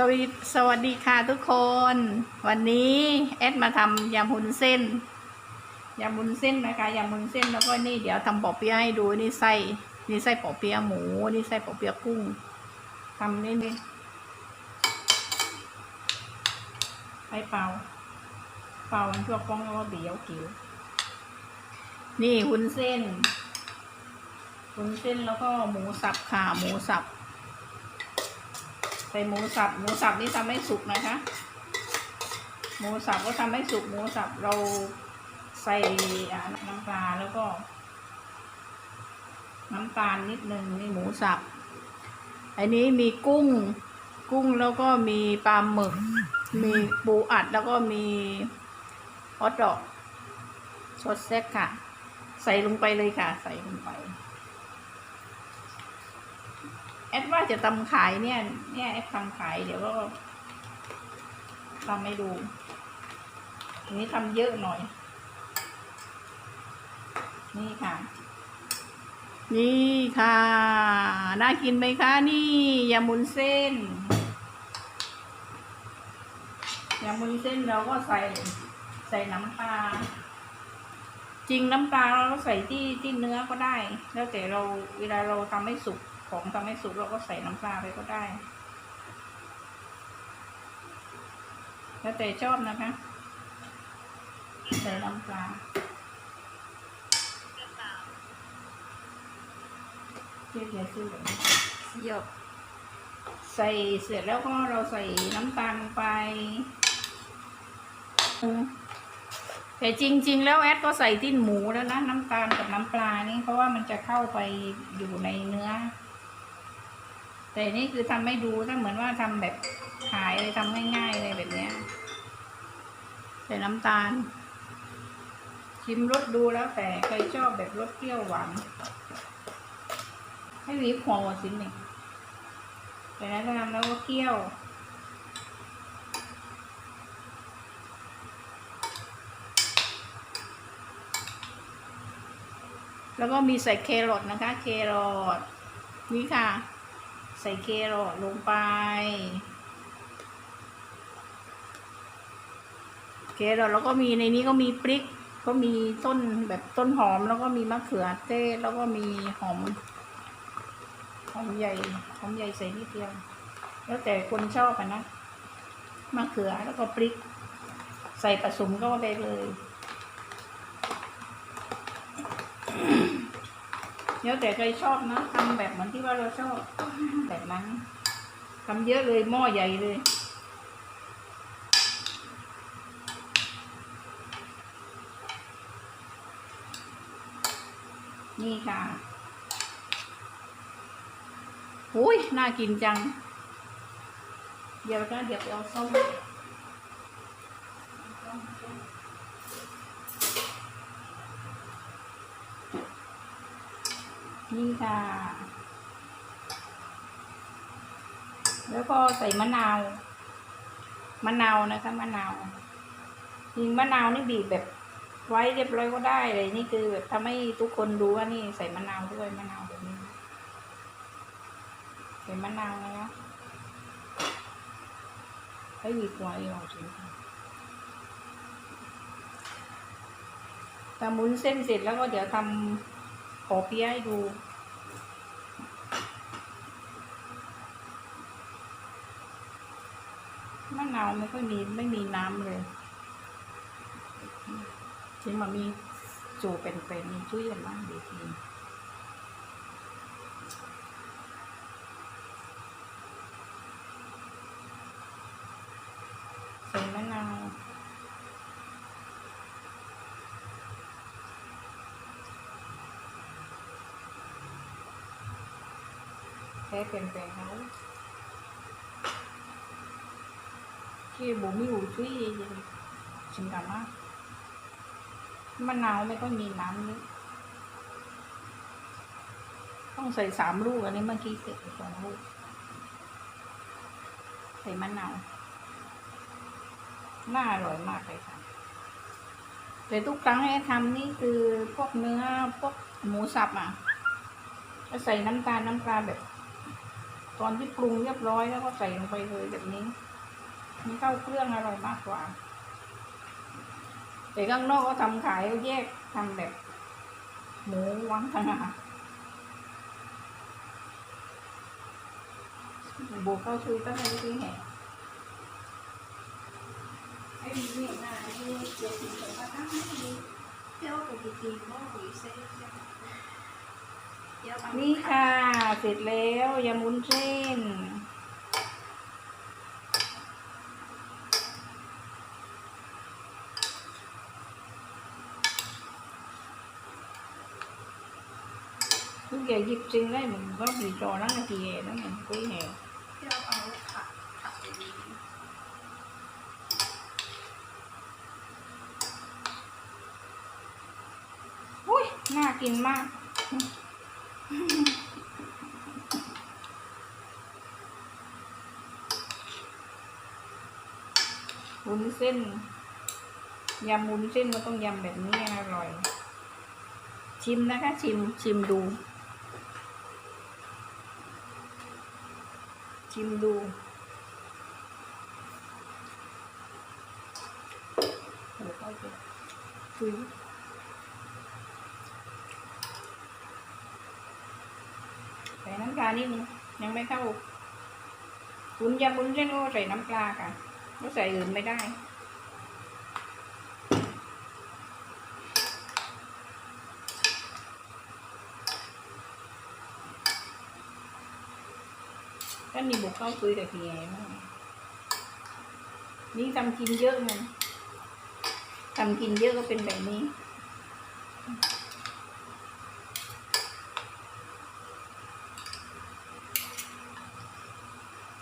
สวัสดีสวัสดีค่ะทุกคน วันนี้แอดมาทำยำหุนเส้นยำหุนเส้นนะคะยำหุนเส้นแล้วก็นี่เดี๋ยวทำปอเปี๊ยะให้ดูนี่ไส้นี่ไส้ปอเปี๊ยะหมูนี่ไส้ปอเปี๊ยะกุ้งทำนี่นี่ไส้เปล่าเปล่ามันชั่วกล้องแล้วก็เดี๋ยวกิ๋วนี่หุนเส้นหุนเส้นแล้วก็หมูสับค่ะหมูสับ ใส่หมูสับ หมูสับนี่ทำให้สุกนะคะ หมูสับก็ทำให้สุก หมูสับเราใส่น้ำปลาแล้วก็ น้ำตาลนิดนึงนี่หมูสับ อันนี้มีกุ้ง กุ้งแล้วก็มีปลาหมึก มีปูอัดแล้วก็มีฮอทดอกซอสแซกค่ะ ใส่ลงไปเลยค่ะ ใส่ลงไป แอดว่าจะทำขายเนี่ย เนี่ยแอดทำขายเดี๋ยวก็ทำให้ดูอันนี้ทำเยอะหน่อย นี่ค่ะ นี่ค่ะ น่ากินไหมคะนี่ยำมุนเส้นยำมุนเส้นเราก็ใส่ใส่น้ำปลาจริงน้ำปลาเราใส่ที่ที่เนื้อก็ได้ แล้วแต่เราเวลาเราทำให้สุก ของทำให้สุกเราก็ใส่น้ำปลาไปก็ได้ แล้วแต่ชอบนะคะ ใส่น้ำปลาเทียบเทียบซื้อแบบนี้เยอะใส่เสร็จแล้วก็เราใส่น้ำตาลไปแต่จริง ๆ แล้วแอดก็ใส่ติ้นหมูแล้วนะน้ำตาลกับน้ำปลานี่เพราะว่ามันจะเข้าไปอยู่ในเนื้อ แต่นี่คือทำให้ดูถ้าเหมือนว่าทำแบบขายเลยทำง่ายๆเลยแบบเนี้ยใส่น้ำตาล ชิมรสดูแล้วแต่ใครชอบแบบรสเปรี้ยวหวานให้หวีหัวหัวสินหนึ่งจากนั้นทำแล้วก็เคี่ยวแล้วก็มีใส่เครอทนะคะเครอทนี่ค่ะ ใส่เครอทลงไป เครอทแล้วก็มีในนี้ก็มีพริก ก็มีต้นแบบต้นหอมแล้วก็มีมะเขือเทศแล้วก็มีหอมหอมใหญ่หอมใหญ่ใส่นิดเดียว แล้วแต่คนชอบอะนะมะเขือแล้วก็พริก ใส่ผสมก็ไปเลย แล้วแต่ใครชอบนะทำแบบเหมือนที่ว่าเราชอบ แบบนั้นทำเยอะเลยหม้อใหญ่เลยนี่ค่ะอุ้ย น่ากินจัง เดี๋ยวนะเดี๋ยวไปเอาส้ม นี่ค่ะ แล้วก็ใส่มะนาว มะนาวนะคะมะนาวจริงมะนาวนี่บีบแบบไว้เรียบร้อยก็ได้เลยนี่คือแบบทำให้ทุกคนรู้ว่านี่ใส่มะนาวด้วยมะนาวแบบนี้ใส่มะนาวนะคะให้บีบไว้ลองชิมค่ะแต่หมุนเส้นเสร็จแล้วก็เดี๋ยวทำขอเปี๊ยะให้ดู มะนาวไม่ค่อยมีไม่มีน้ำเลยถึงมามีจูเป็นๆมีช่วยกันบ้างดีทีใส่มะนาวแค่เป็นๆเขา ที่บุมีหูช่วยชิมกันมากมะนาวไม่ค่อยมีน้ำนี่ต้องใส่สามลูกอันนี้เมื่อกี้เสร็จสองลูก ใส่มะนาวน่าอร่อยมากเลยค่ะแต่ทุกครั้งให้ทำนี่คือพวกเนื้อพวกหมูสับอะจะใส่น้ำตาลน้ำปลาแบบ ตอนที่ปรุงเรียบร้อยแล้วก็ใส่ลงไปเลยแบบนี้ มันเข้าเครื่องอร่อยมากกว่า แต่ข้างนอกก็ทำขายก็แยกทำแบบ หมูวางต่างหากบุกเข้าซื้อตั้งแต่ที่แห่ Em miệng là như được thì phải bắt tắt hết đi Theo của kỳ kỳ có hủy xe Theo bằng นี่ค่ะ เสร็จแล้วยำมุนเส้น lúc giờ dịp บจริ đấy mình có gì trò nó là kỳ hè đó mình quý hè ที่เราเอาผักผักไปดีอุ้ยน่ากินมากวุ้นเส้นยำวุ้นเส้นมันต้องยำแบบนี้อร่อย ชิมนะคะ ชิมชิมดู ชิมดูโอ้เข้าไปคุยใส่น้ำปลานิดนึงยังไม่เข้าคุณยำบุญเส้นก็ใส่น้ำปลาค่ะก็ใส่อื่นไม่ได้ ก็มีบุกเข้าคุยกับพี่แอมนี่ทำกินเยอะไงทำกินเยอะก็เป็นแบบนี้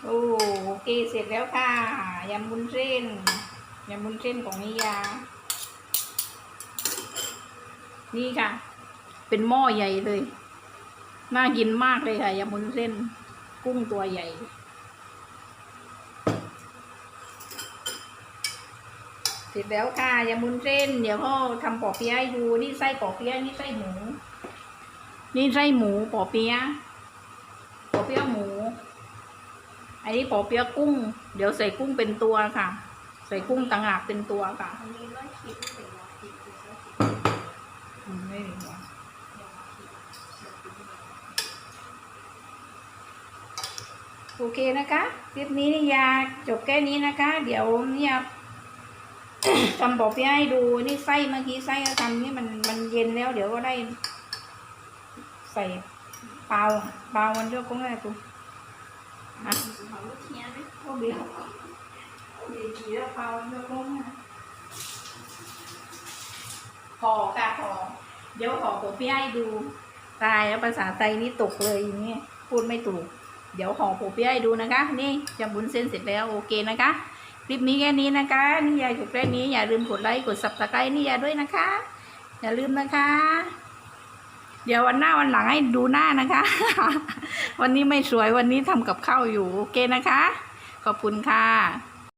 โอ้โอเคเสร็จแล้วค่ะยำบุญเส้นยำบุญเส้นของนิยา นี่ค่ะ เป็นหม้อใหญ่เลย น่ากินมากเลยค่ะยำบุญเส้น กุ้งตัวใหญ่ เสร็จแล้วค่ะยำบุญเส้น เดี๋ยวพ่อทำปอเปี๊ยะให้ดูนี่ไส้ปอเปี๊ยะนี่ไส้หมู นี่ไส้หมูปอเปี๊ยะปอเปี๊ยะหมู อันนี้ปอเปี๊ยะกุ้ง เดี๋ยวใส่กุ้งเป็นตัวค่ะ ใส่กุ้งต่างหากเป็นตัวค่ะ Anh đi nói chuyện với mình là thịt thì sao thịt อืมไม่รู้ว่า โอเคนะคะคลิปนี้นิยาจบแค่นี้นะคะ เดี๋ยวเนี่ยทำปอเปี๊ยะให้ดูนี่ไส้เมื่อกี้ไส้ทำนี่มันมันเย็นแล้ว เดี๋ยวก็ได้ ใส่เปล่าเปล่ามันด้วยกุ้งอะไรกูอะ Thì họ lúc nghe đấy ก็เบียวดีดีแล้วเปล่ามันด้วยกุ้งนะห่อค่ะห่อเดี๋ยวห่อปอเปี๊ยะให้ดูตายแล้วภาษาไทยนี่ตกเลยอย่างนี้พูดไม่ถูก เดี๋ยวห่อผูเปี๊ยะให้ดูนะคะ นี่ยำบุญเส้นเสร็จแล้วโอเคนะคะ คลิปนี้แค่นี้นะคะนี่ยายถูกแค่นี้อย่าลืมกดไลค์กดซับสไครต์นี่ยายด้วยนะคะ อย่าลืมนะคะ เดี๋ยววันหน้าวันหลังให้ดูหน้านะคะ วันนี้ไม่สวยวันนี้ทำกับข้าวอยู่โอเคนะคะ ขอบคุณค่ะ